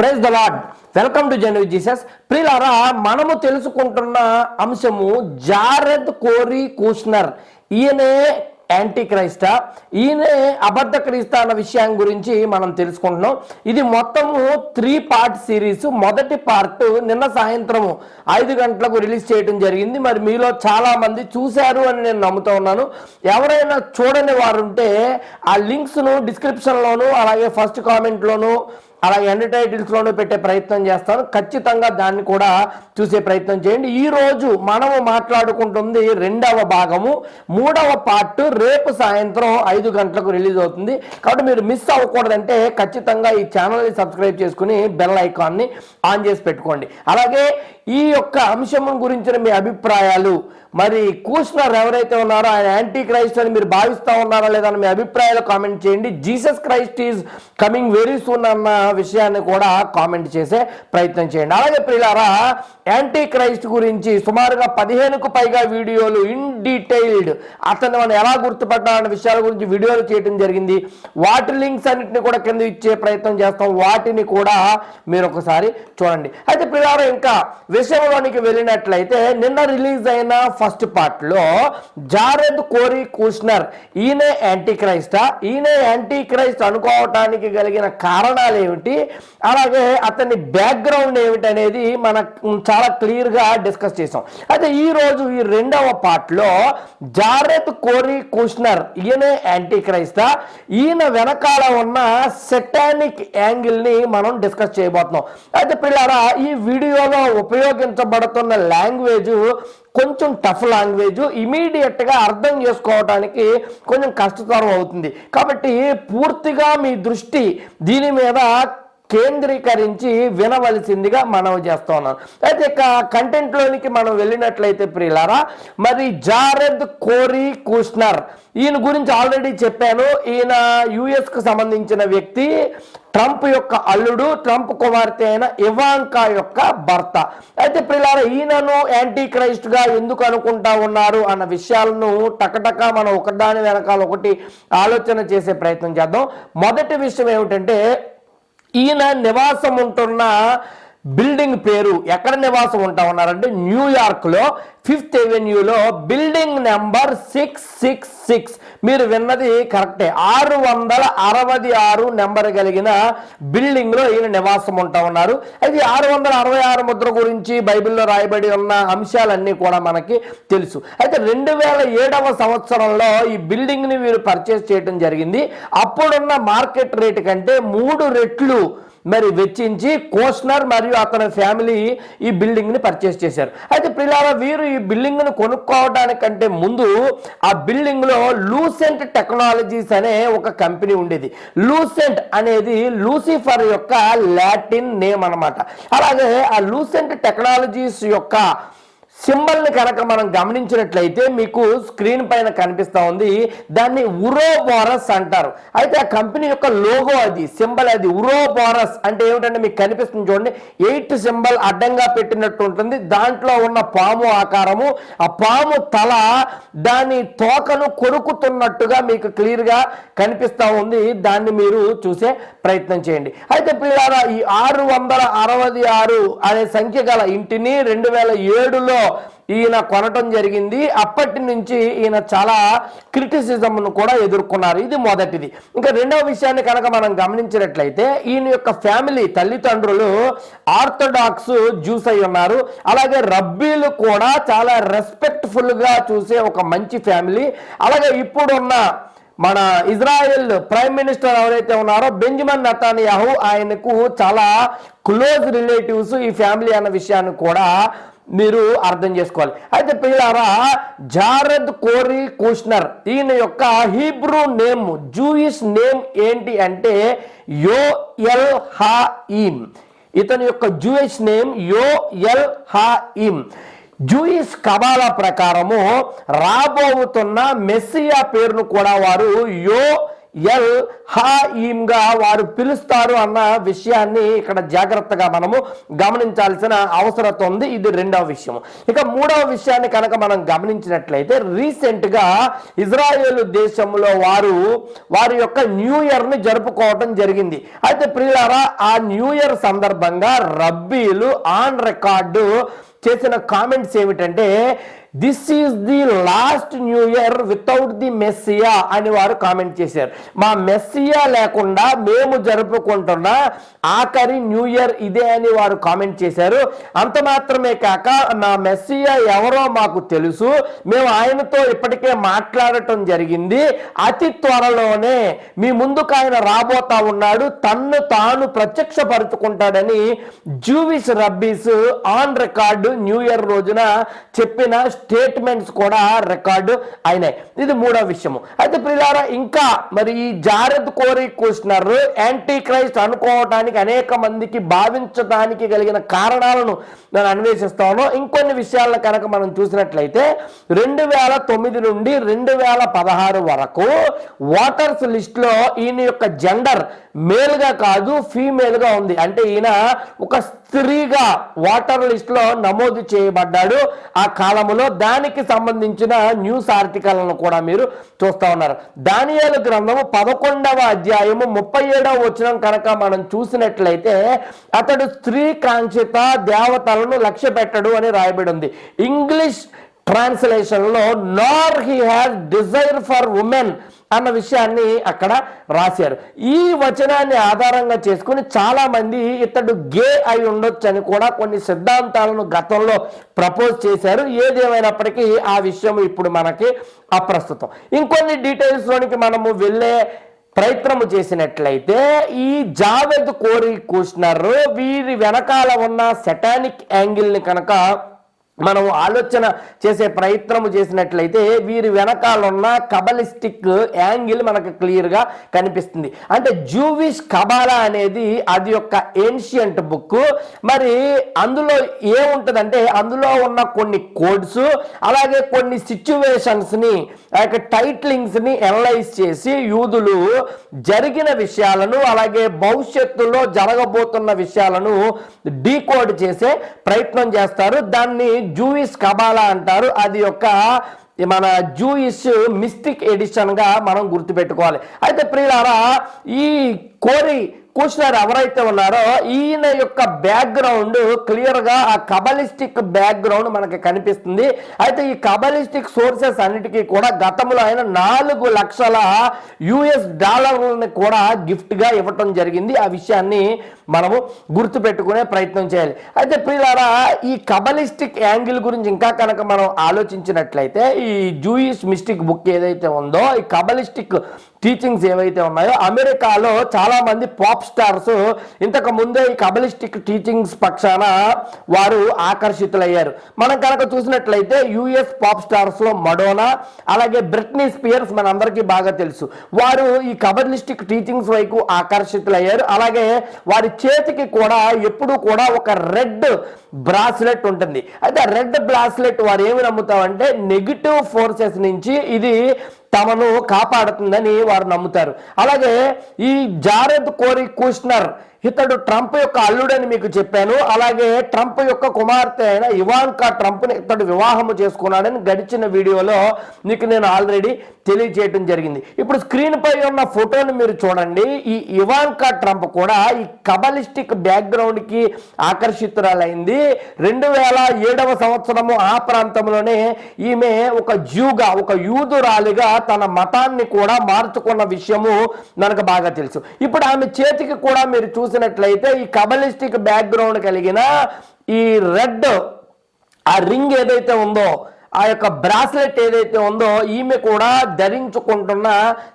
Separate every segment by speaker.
Speaker 1: Praise the lord welcome to Jan Jesus ప్రియులారా మనము తెలుసుకుంటున్న అంశము జారెద్ కోరి కూష్నర్. ఈయనే యాంటీ క్రైస్టా ఈయనే అబద్ధ క్రీస్త అన్న విషయం గురించి మనం తెలుసుకుంటున్నాం. ఇది మొత్తము త్రీ పార్ట్ సిరీస్ మొదటి పార్ట్ నిన్న సాయంత్రము ఐదు గంటలకు రిలీజ్ చేయడం జరిగింది. మరి మీలో చాలా మంది చూశారు అని నేను నమ్ముతా ఉన్నాను. ఎవరైనా చూడని వారుంటే ఆ లింక్స్ను డిస్క్రిప్షన్లోను అలాగే ఫస్ట్ కామెంట్లోను అలాగే ఎండ్ టైటిల్స్లోనూ పెట్టే ప్రయత్నం చేస్తాను ఖచ్చితంగా దాన్ని కూడా చూసే ప్రయత్నం చేయండి. ఈ రోజు మనము మాట్లాడుకుంటుంది రెండవ భాగము. మూడవ పార్ట్ రేపు సాయంత్రం ఐదు గంటలకు రిలీజ్ అవుతుంది. కాబట్టి మీరు మిస్ అవ్వకూడదంటే ఖచ్చితంగా ఈ ఛానల్ని సబ్స్క్రైబ్ చేసుకుని బెల్ ఐకాన్ని ఆన్ చేసి పెట్టుకోండి. అలాగే ఈ యొక్క అంశం గురించిన మీ అభిప్రాయాలు మరి కూషనర్ ఎవరైతే ఉన్నారో ఆయన యాంటీ క్రైస్ట్ అని మీరు భావిస్తా ఉన్నారా లేదా అని మీ అభిప్రాయాలు కామెంట్ చేయండి. Jesus Christ is coming very soon అన్న విషయాన్ని కూడా కామెంట్ చేసే ప్రయత్నం చేయండి. అలాగే ప్రియులారా యాంటీ క్రైస్ట్ గురించి సుమారుగా పదిహేనుకు పైగా వీడియోలు ఇన్ డీటెయిల్డ్ అతను మనం ఎలా గుర్తుపట్టాలన్న విషయాల గురించి వీడియోలు చేయడం జరిగింది. వాటి లింక్స్ అన్నింటిని కూడా కింద ఇచ్చే ప్రయత్నం చేస్తాం. వాటిని కూడా మీరు ఒకసారి చూడండి. అయితే ప్రియులారా ఇంకా విషయంలోనికి వెళ్ళినట్లయితే నిన్న రిలీజ్ అయిన ఫస్ట్ పార్ట్లో జారెద్ కోరి కూష్నర్ ఈయనే యాంటీ క్రైస్టా ఈయనే యాంటీ క్రైస్ట్ అనుకోవటానికి కలిగిన కారణాలు ఏమిటి అలాగే అతని బ్యాక్గ్రౌండ్ ఏమిటి అనేది మనం చాలా క్లియర్గా డిస్కస్ చేసాం అయితే ఈ రోజు ఈ రెండవ పార్ట్లో జారెద్ కోరి కూష్నర్ ఈయనే యాంటీ క్రైస్టా ఈయన వెనకాల ఉన్న సెటానిక్ యాంగిల్ని మనం డిస్కస్ చేయబోతున్నాం. అయితే పిల్లారా ఈ వీడియోలో ఉపయోగించబడుతున్న లాంగ్వేజ్ కొంచెం టఫ్ లాంగ్వేజ్ ఇమీడియట్గా అర్థం చేసుకోవడానికి కొంచెం కష్టతరం అవుతుంది. కాబట్టి పూర్తిగా మీ దృష్టి దీని మీద కేంద్రీకరించి వినవలసిందిగా మనం చేస్తూ ఉన్నాం అయితే ఇక కంటెంట్లోనికి మనం వెళ్ళినట్లయితే ప్రియులారా మరి జారెద్ కోరి కూష్నర్ ఈయన గురించి ఆల్రెడీ చెప్పాను. ఈయన యుఎస్కు సంబంధించిన వ్యక్తి ట్రంప్ యొక్క అల్లుడు ట్రంప్ కుమార్తె అయిన ఇవాంకా యొక్క భర్త. అయితే ప్రియులారా ఈయనను యాంటీ క్రైస్ట్గా ఎందుకు అనుకుంటా ఉన్నారు అన్న విషయాలను టకటక మనం ఒకదాని వెనకాల ఒకటి ఆలోచన చేసే ప్రయత్నం చేద్దాం. మొదటి విషయం ఏమిటంటే ఈయన నివాసం ఉంటున్న బిల్డింగ్ పేరు ఎక్కడ నివాసం ఉంటా ఉన్నారంటే న్యూయార్క్లో fifth ఎవెన్యూలో building number six six six మీరు విన్నది కరెక్టే. ఆరు వందల అరవై ఆరు నెంబర్ కలిగిన బిల్డింగ్లో ఈయన నివాసం ఉంటా ఉన్నారు. అయితే ఆరు వందల అరవై ఆరు ముద్ర గురించి బైబిల్లో రాయబడి ఉన్న అంశాలన్నీ కూడా మనకి తెలుసు. అయితే రెండు వేల ఏడవ సంవత్సరంలో ఈ బిల్డింగ్ని వీరు పర్చేస్ చేయడం జరిగింది. అప్పుడున్న మార్కెట్ రేటు కంటే మూడు రెట్లు మరి వెచ్చించి కోస్నర్ మరియు అతని ఫ్యామిలీ ఈ బిల్డింగ్ని పర్చేస్ చేశారు. అయితే పిల్లల వీరు ఈ బిల్డింగ్ను కొనుక్కోవడానికంటే ముందు ఆ బిల్డింగ్లో లూసెంట్ టెక్నాలజీస్ అనే ఒక కంపెనీ ఉండేది. లూసెంట్ అనేది లూసిఫర్ యొక్క లాటిన్ నేమ్ అనమాట అలాగే ఆ లూసెంట్ టెక్నాలజీస్ యొక్క సింబల్ని కనుక మనం గమనించినట్లయితే మీకు స్క్రీన్ పైన కనిపిస్తూ ఉంది. దాన్ని ఉరోబోరస్ అంటారు. అయితే ఆ కంపెనీ యొక్క లోగో అది సింబల్ అది. ఉరోబోరస్ అంటే ఏమిటంటే మీకు కనిపిస్తుంది చూడండి. ఎయిట్ సింబల్ అడ్డంగా పెట్టినట్టు ఉంటుంది. దాంట్లో ఉన్న పాము ఆకారము ఆ పాము తల దాని తోకను కొరుకుతున్నట్టుగా మీకు క్లియర్గా కనిపిస్తూ ఉంది. దాన్ని మీరు చూసే ప్రయత్నం చేయండి. అయితే పిల్లారా ఈ ఆరు వందల అరవై ఆరు అనే సంఖ్య గల ఇంటిని రెండు వేల ఏడులో ఈయన కొనటం జరిగింది. అప్పటి నుంచి ఈయన చాలా క్రిటిసిజంను కూడా ఎదుర్కొన్నారు. ఇది మొదటిది. ఇంకా రెండవ విషయాన్ని కనుక మనం గమనించినట్లయితే ఈయన యొక్క ఫ్యామిలీ తల్లిదండ్రులు ఆర్థడాక్స్ జ్యూస్ అయి ఉన్నారు. అలాగే రబ్బీలు కూడా చాలా రెస్పెక్ట్ఫుల్గా చూసే ఒక మంచి ఫ్యామిలీ. అలాగే ఇప్పుడున్న మన ఇజ్రాయెల్ ప్రైమ్ మినిస్టర్ ఎవరైతే ఉన్నారో బెంజమిన్ నతానియాహు ఆయనకు చాలా క్లోజ్ రిలేటివ్స్ ఈ ఫ్యామిలీ అన్న విషయాన్ని కూడా మీరు అర్థం చేసుకోవాలి. అయితే పిల్లారా జారద్ కోరీ కూష్నర్ ఈయన యొక్క హీబ్రూ నేమ్ జూయిష్ నేమ్ ఏంటి అంటే యో ఎల్ హా ఈమ్. ఇతని యొక్క జూయిష్ నేమ్ యో ఎల్ హా ఈమ్. జూయిష్ కబాల ప్రకారము రాబోతున్న మెస్సియా పేరును కూడా వారు యో ఎల్ హాయిమ్గా వారు పిలుస్తారు అన్న విషయాన్ని ఇక్కడ జాగ్రత్తగా మనము గమనించాల్సిన అవసరత ఉంది. ఇది రెండవ విషయం. ఇక మూడవ విషయాన్ని కనుక మనం గమనించినట్లయితే రీసెంట్గా ఇజ్రాయేల్ దేశంలో వారు వారి యొక్క న్యూ ఇయర్ని జరుపుకోవటం జరిగింది. అయితే ప్రియులారా ఆ న్యూ ఇయర్ సందర్భంగా రబ్బీలు ఆన్ రికార్డు చేసిన కామెంట్స్ ఏమిటంటే this is the last new year without the messiah అని వారు కామెంట్ చేశారు. మా మెస్సియా లేకుండా మేము జరుపుకుంటున్న ఆఖరి న్యూ ఇయర్ ఇదే అని వారు కామెంట్ చేశారు. అంత మాత్రమే కాక మా మెస్సియా ఎవరో మాకు తెలుసు. మేము ఆయనతో ఇప్పటికే మాట్లాడటం జరిగింది. అతి త్వరలోనే మీ ముందుకు ఆయన రాబోతా ఉన్నాడు. తన్ను తాను ప్రత్యక్షపరుచుకుంటాడని Jewish rabbis on record new year రోజున చెప్పిన స్టేట్మెంట్స్ కూడా రికార్డు అయినాయి. ఇది మూడో విషయము. అయితే ప్రియులారా ఇంకా మరి ఈ జారద్ కోరి కూర్చున్నారు. యాంటీ క్రైస్ట్ అనుకోవటానికి అనేక మందికి భావించడానికి కలిగిన కారణాలను నేను అన్వేషిస్తాను ఇంకొన్ని విషయాలను కనుక మనం చూసినట్లయితే రెండు వేల తొమ్మిది నుండి రెండు వేల పదహారు వరకు ఓటర్స్ లిస్ట్లో ఈయన యొక్క జెండర్ మేల్గా కాదు ఫీమేల్గా ఉంది. అంటే ఈయన ఒక స్త్రీగా ఓటర్ లిస్ట్లో నమోదు చేయబడ్డాడు ఆ కాలంలో దానికి సంబంధించిన న్యూస్ ఆర్టికల్ను కూడా మీరు చూస్తా ఉన్నారు. దానియాల గ్రంథము పదకొండవ అధ్యాయము ముప్పై ఏడవ వచనం కనుక మనం చూసినట్లయితే అతడు స్త్రీ కాంక్షిత దేవతలను లక్ష్య పెట్టడు అని రాయబడి ఉంది English ట్రాన్స్లేషన్లో nor he has desire for women అన్న విషయాన్ని అక్కడ రాశారు. ఈ వచనాన్ని ఆధారంగా చేసుకుని చాలా మంది ఇతడు గే అయి ఉండొచ్చు అని కూడా కొన్ని సిద్ధాంతాలను గతంలో ప్రపోజ్ చేశారు. ఏదేమైనప్పటికీ ఆ విషయం ఇప్పుడు మనకి అప్రస్తుతం. ఇంకొన్ని డీటెయిల్స్ లోనికి మనము వెళ్ళే ప్రయత్నము చేసినట్లయితే ఈ జావేద్ కోరి కూర్చున్నారు వీరి వెనకాల ఉన్న సెటానిక్ యాంగిల్ని కనుక మనం ఆలోచన చేసే ప్రయత్నము చేసినట్లయితే వీరి వెనకాల ఉన్న కబలిస్టిక్ యాంగిల్ మనకు క్లియర్గా కనిపిస్తుంది. అంటే జూవిష్ కబాలా అనేది అది యొక్క ఏన్షియంట్ బుక్ మరి అందులో ఏముంటుందంటే అందులో ఉన్న కొన్ని కోడ్స్ అలాగే కొన్ని సిచ్యువేషన్స్ని ఆ యొక్క టైట్లింగ్స్ని ఎనలైజ్ అనలైజ్ చేసి యూదులు జరిగిన విషయాలను అలాగే భవిష్యత్తులో జరగబోతున్న విషయాలను డీకోడ్ చేసే ప్రయత్నం చేస్తారు. దాన్ని జూయిస్ కబాలా అంటారు. అది యొక్క మన జూయిస్ మిస్టిక్ ఎడిషన్గా మనం గుర్తుపెట్టుకోవాలి. అయితే ప్రియులారా ఈ కోరి కూర్చున్నారు ఎవరైతే ఉన్నారో ఈయన యొక్క బ్యాక్గ్రౌండ్ క్లియర్గా ఆ కబలిస్టిక్ బ్యాక్గ్రౌండ్ మనకి కనిపిస్తుంది. అయితే ఈ కబలిస్టిక్ సోర్సెస్ అన్నిటికీ కూడా గతంలో ఆయన నాలుగు లక్షల యుఎస్ డాలర్లను కూడా గిఫ్ట్గా ఇవ్వటం జరిగింది. ఆ విషయాన్ని మనము గుర్తుపెట్టుకునే ప్రయత్నం చేయాలి. అయితే ప్రియులారా ఈ కబలిస్టిక్ యాంగిల్ గురించి ఇంకా కనుక మనం ఆలోచించినట్లయితే ఈ జూయిష్ మిస్టిక్ బుక్ ఏదైతే ఉందో ఈ కబలిస్టిక్ టీచింగ్స్ ఏవైతే ఉన్నాయో అమెరికాలో చాలా మంది పాప్ స్టార్స్ ఇంతకు ముందే ఈ కబలిస్టిక్ టీచింగ్స్ పక్షాన వారు ఆకర్షితులయ్యారు. మనం కనుక చూసినట్లయితే యుఎస్ పాప్ స్టార్స్లో మడోనా అలాగే బ్రిట్నీ స్పియర్స్ మనందరికీ బాగా తెలుసు. వారు ఈ కబలిస్టిక్ టీచింగ్స్ వైపు ఆకర్షితులయ్యారు. అలాగే వారి చేతికి కూడా ఎప్పుడు కూడా ఒక రెడ్ బ్రాస్లెట్ ఉంటుంది. అయితే రెడ్ బ్రాస్లెట్ వారు ఏమి నమ్ముతామంటే నెగిటివ్ ఫోర్సెస్ నుంచి ఇది తమను కాపాడుతుందని వారు నమ్ముతారు. అలాగే ఈ జారెద్ కోరి కూష్నర్ ఇతడు ట్రంప్ యొక్క అల్లుడని మీకు చెప్పాను. అలాగే ట్రంప్ యొక్క కుమార్తె అయిన ఇవాన్కా ట్రంప్ని ఇతడు వివాహము చేసుకున్నాడని గడిచిన వీడియోలో మీకు నేను ఆల్రెడీ తెలియజేయటం జరిగింది. ఇప్పుడు స్క్రీన్ పై ఉన్న ఫోటోని మీరు చూడండి. ఈ ఇవాన్కా ట్రంప్ కూడా ఈ కబలిస్టిక్ బ్యాక్గ్రౌండ్కి ఆకర్షితురాలైంది. రెండు వేల ఏడవ సంవత్సరము ఆ ప్రాంతంలోనే ఈమె ఒక జూగా ఒక యూదురాలిగా తన మతాన్ని కూడా మార్చుకున్న విషయము మనకు బాగా తెలుసు. ఇప్పుడు ఆమె చేతికి కూడా మీరు చూసి చూసినట్లయితే ఈ కబలిస్టిక్ బ్యాక్గ్రౌండ్ కలిగిన ఈ రెడ్ ఆ రింగ్ ఏదైతే ఉందో ఆ యొక్క బ్రాస్లెట్ ఏదైతే ఉందో ఈమె కూడా ధరించుకుంటున్న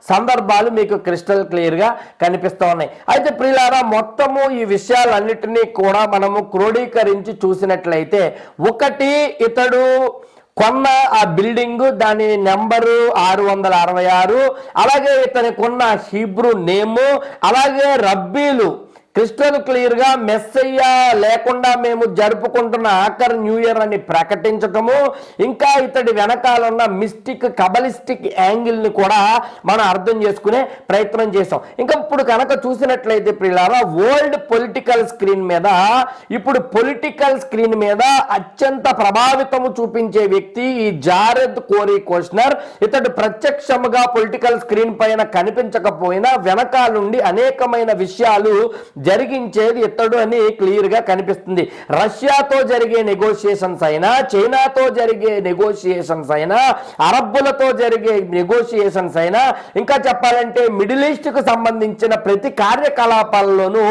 Speaker 1: సందర్భాలు మీకు క్రిస్టల్ క్లియర్గా కనిపిస్తూ ఉన్నాయి. అయితే ప్రియులారా మొత్తము ఈ విషయాలన్నిటినీ కూడా మనము క్రోడీకరించి చూసినట్లయితే ఒకటి ఇతడు కొన్న ఆ బిల్డింగ్ దాని నెంబరు ఆరు వందల అరవై ఆరు అలాగే ఇతని కొన్న హీబ్రూ నేము అలాగే రబ్బీలు క్రిస్టల్ క్లియర్గా మెస్సయ్య లేకుండా మేము జరుపుకుంటున్న ఆఖరి న్యూ ఇయర్ అని ప్రకటించటము ఇంకా ఇతడి వెనకాల ఉన్న మిస్టిక్ కబలిస్టిక్ యాంగిల్ని కూడా మనం అర్థం చేసుకునే ప్రయత్నం చేసాం ఇంకా ఇప్పుడు కనుక చూసినట్లయితే ప్రియులారా వరల్డ్ పొలిటికల్ స్క్రీన్ మీద ఇప్పుడు పొలిటికల్ స్క్రీన్ మీద అత్యంత ప్రభావితము చూపించే వ్యక్తి ఈ జారెద్ కోరీ కోషనర్. ఇతడు ప్రత్యక్షముగా పొలిటికల్ స్క్రీన్ పైన కనిపించకపోయినా వెనకాల నుండి అనేకమైన విషయాలు జరిగించేది ఇతడు అని క్లియర్గా కనిపిస్తుంది. రష్యాతో జరిగే నెగోషియేషన్స్ అయినా చైనాతో జరిగే నెగోషియేషన్స్ అయినా అరబ్బులతో జరిగే నెగోషియేషన్స్ అయినా ఇంకా చెప్పాలంటే మిడిల్ ఈస్ట్కు సంబంధించిన ప్రతి కార్యకలాపాల్లోనూ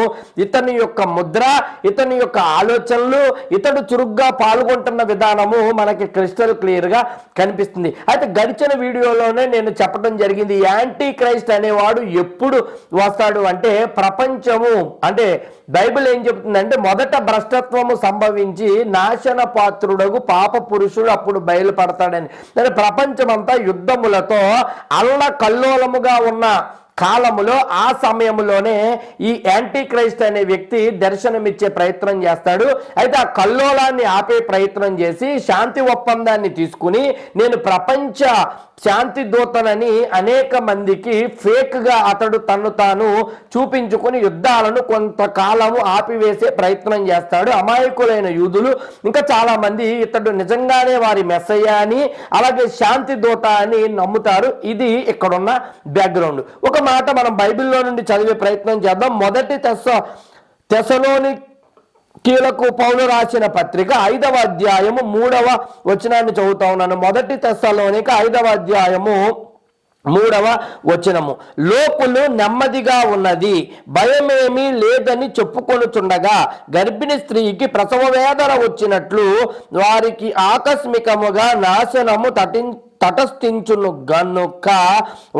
Speaker 1: ఇతని యొక్క ముద్ర ఇతని యొక్క ఆలోచనలు ఇతడు చురుగ్గా పాల్గొంటున్న విధానము మనకి క్రిస్టల్ క్లియర్గా కనిపిస్తుంది. అయితే గడిచిన వీడియోలోనే నేను చెప్పడం జరిగింది యాంటీ క్రైస్ట్ అనేవాడు ఎప్పుడు వస్తాడు అంటే ప్రపంచము అంటే బైబిల్ ఏం చెప్తుందంటే మొదట భ్రష్టత్వము సంభవించి నాశన పాత్రుడకు పాప పురుషుడు అప్పుడు బయలుపడతాడని. అంటే ప్రపంచమంతా యుద్ధములతో అల్ల కల్లోలముగా ఉన్న కాలములో ఆ సమయంలోనే ఈ యాంటీ క్రైస్ట్ అనే వ్యక్తి దర్శనమిచ్చే ప్రయత్నం చేస్తాడు. అయితే ఆ కల్లోలాన్ని ఆపే ప్రయత్నం చేసి శాంతి ఒప్పందాన్ని తీసుకుని నేను ప్రపంచ శాంతి దూతనని అనేక మందికి ఫేక్గా అతడు తను తాను చూపించుకుని యుద్ధాలను కొంతకాలము ఆపివేసే ప్రయత్నం చేస్తాడు. అమాయకులైన యూదులు ఇంకా చాలా మంది ఇతడు నిజంగానే వారి మెస్సయ్య అని అలాగే శాంతి దూత అని నమ్ముతారు. ఇది ఇక్కడున్న బ్యాక్గ్రౌండ్. ఒక మాట మనం బైబిల్లో నుండి చదివే ప్రయత్నం చేద్దాం. మొదటి తెస తెసలోని కీలకు పౌలు రాసిన పత్రిక ఐదవ అధ్యాయము మూడవ వచనాన్ని చదువుతా ఉన్నాను. మొదటి తెస్సలోనిక ఐదవ అధ్యాయము మూడవ వచనము. లోపులు నెమ్మదిగా ఉన్నది భయమేమీ లేదని చెప్పుకొనుచుండగా గర్భిణి స్త్రీకి ప్రసవ వేదన వచ్చినట్లు వారికి ఆకస్మికముగా నాశనము తటి తటస్థించును గనుక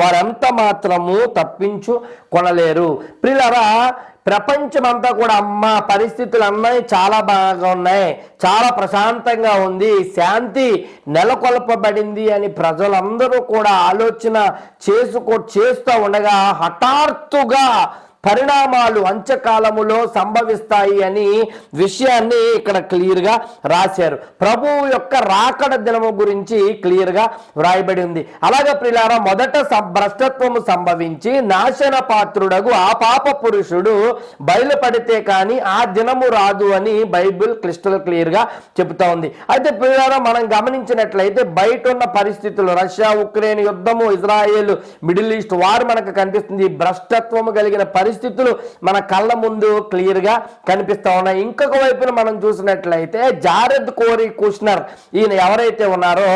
Speaker 1: వారెంత మాత్రము తప్పించు కొనలేరు. ప్రిలరా ప్రపంచమంతా కూడా అమ్మ పరిస్థితులు అన్నీ చాలా బాగా ఉన్నాయి. చాలా ప్రశాంతంగా ఉంది. శాంతి నెలకొల్పబడింది అని ప్రజలందరూ కూడా ఆలోచన చేసుకో చేస్తూ ఉండగా హఠాత్తుగా పరిణామాలు అంచకాలములో సంభవిస్తాయి అని విషయాన్ని ఇక్కడ క్లియర్గా రాశారు. ప్రభువు యొక్క రాకడ దినము గురించి క్లియర్గా వ్రాయబడి ఉంది. అలాగే ప్రిలారా మొదట భ్రష్టత్వము సంభవించి నాశన పాత్రుడగు ఆ పాప పురుషుడు బయలుపడితే కానీ ఆ దినము రాదు అని బైబిల్ క్లిస్టల్ క్లియర్గా చెబుతా ఉంది. అయితే ప్రిలారా మనం గమనించినట్లయితే బయట ఉన్న పరిస్థితులు రష్యా ఉక్రెయిన్ యుద్ధము ఇజ్రాయేల్ మిడిల్ ఈస్ట్ వారు మనకు కనిపిస్తుంది. భ్రష్టత్వము కలిగిన పరిస్థితి పరిస్థితులు మన కళ్ళ ముందు క్లియర్గా కనిపిస్తా ఉన్నాయి. ఇంకొక వైపున మనం చూసినట్లయితే జారెద్ కోరి కుష్నర్ ఈయన ఎవరైతే ఉన్నారో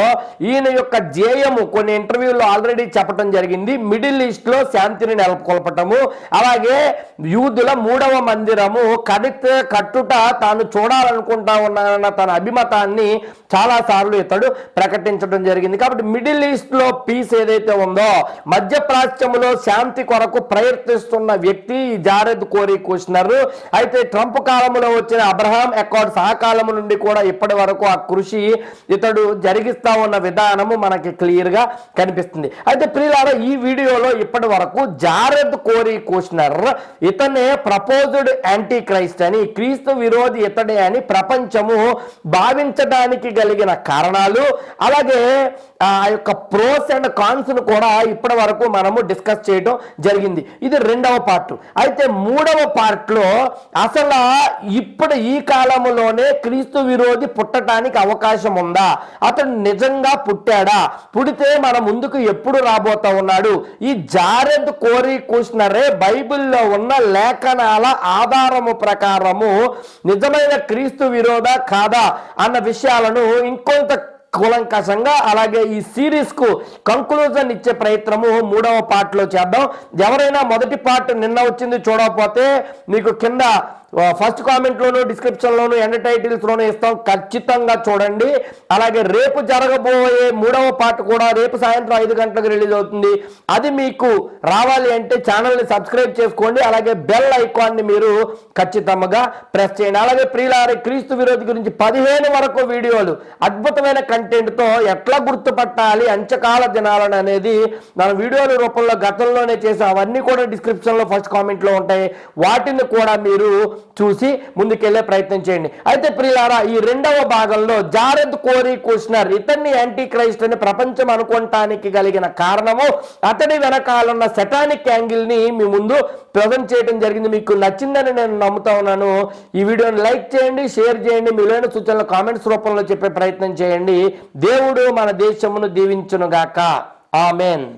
Speaker 1: ఈయన యొక్క జేయము కొన్ని ఇంటర్వ్యూలో ఆల్రెడీ చెప్పడం జరిగింది. మిడిల్ ఈస్ట్లో శాంతిని నెలకొల్పటము అలాగే యూదుల మూడవ మందిరము కడితే కట్టుట తాను చూడాలనుకుంటా ఉన్నానన్న తన అభిమతాన్ని చాలా సార్లు ఇతడు ప్రకటించడం జరిగింది. కాబట్టి మిడిల్ ఈస్ట్లో పీస్ ఏదైతే ఉందో మధ్య ప్రాచ్యంలో శాంతి కొరకు ప్రయత్నిస్తున్న వ్యక్తి వ్యక్తి జారెద్ కోరి కూర్చున్నారు. అయితే ట్రంప్ కాలంలో వచ్చిన అబ్రహాం అకార్డ్ సహకాలము నుండి కూడా ఇప్పటి వరకు ఆ కృషి ఇతడు జరిగిస్తా ఉన్న విధానము మనకి క్లియర్గా కనిపిస్తుంది. అయితే ప్రియులారా ఈ వీడియోలో ఇప్పటి వరకు జారెద్ కోరి కూర్చున్నారు. ఇతనే ప్రపోజ్డ్ యాంటీ క్రైస్ట్ అని క్రీస్తు విరోధి ఇతడే అని ప్రపంచము భావించడానికి కలిగిన కారణాలు అలాగే ఆ యొక్క ప్రోస్ అండ్ కాన్స్ను కూడా ఇప్పటి వరకు మనము డిస్కస్ చేయడం జరిగింది. ఇది రెండవ పార్ట్. అయితే మూడవ పార్ట్లో అసలు ఇప్పుడు ఈ కాలంలోనే క్రీస్తు విరోధి పుట్టడానికి అవకాశం ఉందా? అతడు నిజంగా పుట్టాడా? పుడితే మన ముందుకు ఎప్పుడు రాబోతా ఉన్నాడు? ఈ జారెద్ కోరి కూర్చున్నారే బైబిల్లో ఉన్న లేఖనాల ఆధారము ప్రకారము నిజమైన క్రీస్తు విరోధ కాదా? అన్న విషయాలను ఇంకొంత కూలంకషంగా అలాగే ఈ సిరీస్కు కంక్లూజన్ ఇచ్చే ప్రయత్నము మూడవ పార్ట్లో చేద్దాం. ఎవరైనా మొదటి పార్ట్ నిన్న వచ్చింది చూడకపోతే మీకు కింద ఫస్ట్ కామెంట్ లోను డిస్క్రిప్షన్ లోను ఎండ్ టైటిల్స్ లోను ఇస్తాం. ఖచ్చితంగా చూడండి. అలాగే రేపు జరగబోయే మూడవ పార్ట్ కూడా రేపు సాయంత్రం ఐదు గంటలకు రిలీజ్ అవుతుంది. అది మీకు రావాలి అంటే ఛానల్ని సబ్స్క్రైబ్ చేసుకోండి. అలాగే బెల్ ఐకాన్ని మీరు ఖచ్చితంగా ప్రెస్ చేయండి. అలాగే ప్రియులారి క్రీస్తు విరోధి గురించి పదిహేను వరకు వీడియోలు అద్భుతమైన కంటెంట్తో ఎట్లా గుర్తుపట్టాలి అంచకాల దినాలను అనేది మన వీడియోల రూపంలో గతంలోనే చేసి. అవన్నీ కూడా డిస్క్రిప్షన్లో ఫస్ట్ కామెంట్లో ఉంటాయి. వాటిని కూడా మీరు చూసి ముందుకెళ్ళే ప్రయత్నం చేయండి. అయితే ప్రియులారా ఈ రెండవ భాగంలో జారెద్ కోరి కుష్నర్ ఇతన్ని యాంటీ క్రైస్ట్ అని ప్రపంచం అనుకోవటానికి కలిగిన కారణము అతడి వెనకాలన్న సెటానిక్ యాంగిల్ని మీ ముందు ప్రజెంట్ చేయడం జరిగింది. మీకు నచ్చిందని నేను నమ్ముతా ఉన్నాను. ఈ వీడియోని లైక్ చేయండి షేర్ చేయండి మీలోని సూచనలు కామెంట్స్ రూపంలో చెప్పే ప్రయత్నం చేయండి. దేవుడు మన దేశమును దీవించును గాక ఆమెన్.